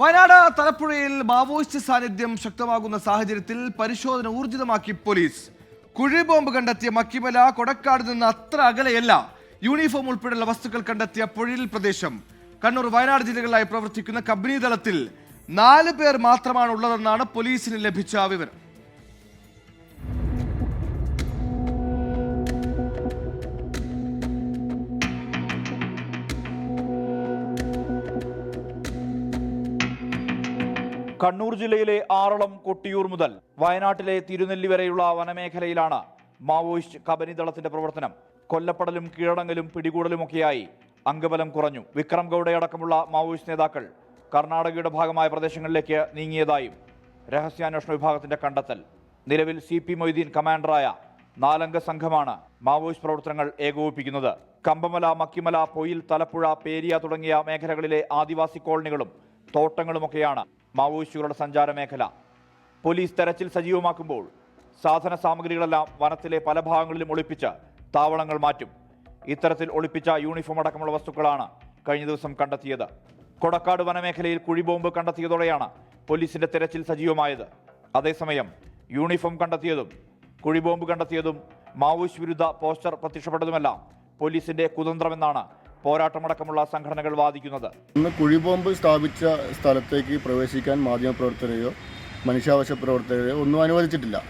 Wayanad തലപ്പുഴയിൽ Maoist സാന്നിധ്യം ശക്തമാകുന്ന സാഹചര്യത്തിൽ പരിശോധന ഊർജിതമാക്കി പോലീസ്. കുഴിബോംബ് കണ്ടെത്തിയ മക്കിമല കൊടക്കാട് നിന്ന് അത്ര അകലെയല്ല. യൂണിഫോം ഉൾപ്പെടെയുള്ള വസ്തുക്കൾ കണ്ടെത്തിയ പൊഴിൽ പ്രദേശം. കണ്ണൂർ വയനാട് ജില്ലകളിലായി പ്രവർത്തിക്കുന്ന കമ്പനി തലത്തിൽ നാല് പേർ മാത്രമാണ് ഉള്ളതെന്നാണ് പോലീസിന് ലഭിച്ച വിവരം. കണ്ണൂർ ജില്ലയിലെ ആറളം കൊട്ടിയൂർ മുതൽ വയനാട്ടിലെ തിരുനെല്ലി വരെയുള്ള വനമേഖലയിലാണ് മാവോയിസ്റ്റ് കബനിദളത്തിന്റെ പ്രവർത്തനം. കൊല്ലപ്പെടലും കീഴടങ്ങലും പിടികൂടലുമൊക്കെയായി അംഗബലം കുറഞ്ഞു. വിക്രം ഗൌഡയടക്കമുള്ള മാവോയിസ്റ്റ് നേതാക്കൾ കർണാടകയുടെ ഭാഗമായ പ്രദേശങ്ങളിലേക്ക് നീങ്ങിയതായും രഹസ്യാന്വേഷണ വിഭാഗത്തിന്റെ കണ്ടെത്തൽ. നിലവിൽ സി പി മൊയ്തീൻ കമാൻഡറായ നാലംഗ സംഘമാണ് മാവോയിസ്റ്റ് പ്രവർത്തനങ്ങൾ ഏകോപിപ്പിക്കുന്നത്. കമ്പമല മക്കിമല പൊയിൽ തലപ്പുഴ പേരിയ തുടങ്ങിയ മേഖലകളിലെ ആദിവാസി കോളനികളും തോട്ടങ്ങളുമൊക്കെയാണ് മാവോയിസ്റ്റുകളുടെ സഞ്ചാര മേഖല പോലീസ് തെരച്ചിൽ സജീവമാക്കുമ്പോൾ സാധന സാമഗ്രികളെല്ലാം വനത്തിലെ പല ഭാഗങ്ങളിലും ഒളിപ്പിച്ച് താവളങ്ങൾ മാറ്റും. ഇത്തരത്തിൽ ഒളിപ്പിച്ച യൂണിഫോം അടക്കമുള്ള വസ്തുക്കളാണ് കഴിഞ്ഞ ദിവസം കണ്ടെത്തിയത്. കൊടക്കാട് വനമേഖലയിൽ കുഴിബോംബ് കണ്ടെത്തിയതോടെയാണ് പോലീസിന്റെ തെരച്ചിൽ സജീവമായത്. അതേസമയം യൂണിഫോം കണ്ടെത്തിയതും കുഴിബോംബ് കണ്ടെത്തിയതും മാവോയിസ്റ്റ് വിരുദ്ധ പോസ്റ്റർ പ്രത്യക്ഷപ്പെട്ടതുമെല്ലാം പോലീസിന്റെ കുതന്ത്രമെന്നാണ് പോരാട്ടമടക്കമുള്ള സംഘടനകൾ വാദിക്കുന്നത്. ഇന്ന് കുഴിബോംബ് സ്ഥാപിച്ച സ്ഥലത്തേക്ക് പ്രവേശിക്കാൻ മാധ്യമപ്രവർത്തകരെയോ മനുഷ്യാവകാശ പ്രവർത്തകരെയോ ഒന്നും അനുവദിച്ചിട്ടില്ല.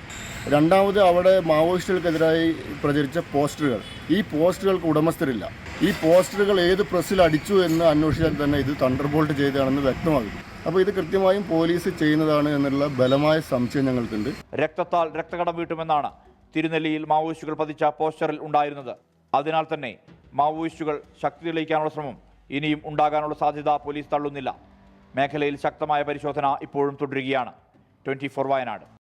രണ്ടാമത് അവിടെ മാവോയിസ്റ്റുകൾക്കെതിരായി പ്രചരിച്ച പോസ്റ്ററുകൾ. ഈ പോസ്റ്ററുകൾക്ക് ഉടമസ്ഥരില്ല. ഈ പോസ്റ്ററുകൾ ഏത് പ്രസ്സിൽ അടിച്ചു എന്ന് അന്വേഷിച്ചാൽ തന്നെ ഇത് തണ്ടർബോൾട്ട് ചെയ്തതാണെന്ന് വ്യക്തമാകും. അപ്പോൾ ഇത് കൃത്യമായും പോലീസ് ചെയ്യുന്നതാണ് എന്നുള്ള ബലമായ സംശയം ഞങ്ങൾക്കുണ്ട്. രക്തത്താൽ രക്തകടം വീട്ടുമെന്നാണ് തിരുനെല്ലിയിൽ മാവോയിസ്റ്റുകൾ പതിച്ച പോസ്റ്ററിൽ ഉണ്ടായിരുന്നത്. അതിനാൽ തന്നെ മാവോയിസ്റ്റുകൾ ശക്തി തെളിയിക്കാനുള്ള ശ്രമം ഇനിയും ഉണ്ടാകാനുള്ള സാധ്യത പോലീസ് തള്ളുന്നില്ല. മേഖലയിൽ ശക്തമായ പരിശോധന ഇപ്പോഴും തുടരുകയാണ്. ട്വന്റി വയനാട്.